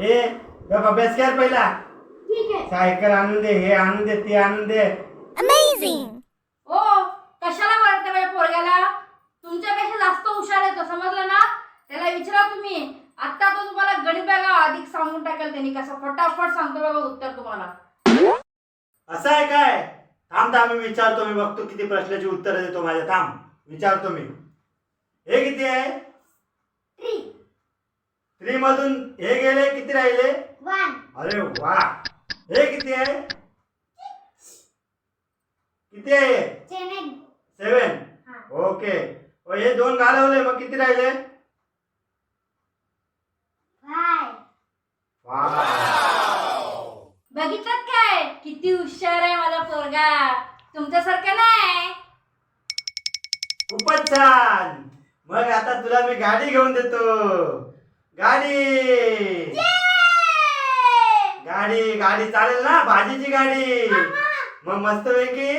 ए गप अभ्यास कर पहिला. ठीक आहे. सायकल आणून दे हे आणून दे ते आणून दे. ओ कशाला मारते माझ्या पोरग्याला? तुमच्यापेक्षा जास्त हुशार आहे तो समजलं ना? त्याला विचारा तुम्ही. आता तो तुम्हाला गणित बघा अधिक सांगून टाकेल त्यांनी कसं. फटाफट सांगतो बघा उत्तर तुम्हाला. असं आहे काय? थांब थांब मी विचारतो मी बघतो किती प्रश्नाची उत्तर देतो माझ्या. थांब विचारतो मी. हे किती आहे? थ्री मधून हे गेले किती राहिले? वन. अरे वा. हे किती आहे? किती आहे सेवन ओके. ओ, हे दोन घालवले मग किती राहिले? बघितलं काय? किती हुशार आहे माझा पोरगा. तुमच्यासारखं नाही. खूपच छान. मग आता तुला मी गाडी घेऊन देतो. गाडी गाडी गाडी चालेल ना? भाजीची गाडी मग मस्त पैकी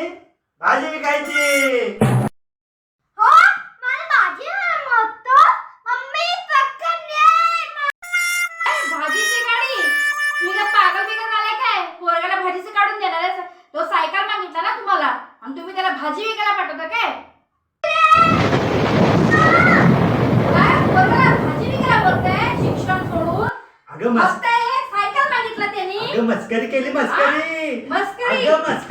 भाजी विकायची. हो? भाजीची गाडी तुम्ही का पागल बिगल झालाय काय? पोरगाला भाजीचं काढून देणार आहे तो सायकल मागितला ना तुम्हाला. आणि तुम्ही त्याला भाजी विकायला पाठवता काय पोरगाला भाजी विकायला बोलताय शिक्षण सोडून अगं मस्त मस्करी केली मस्करी. मस्करी. अगं मस्करी.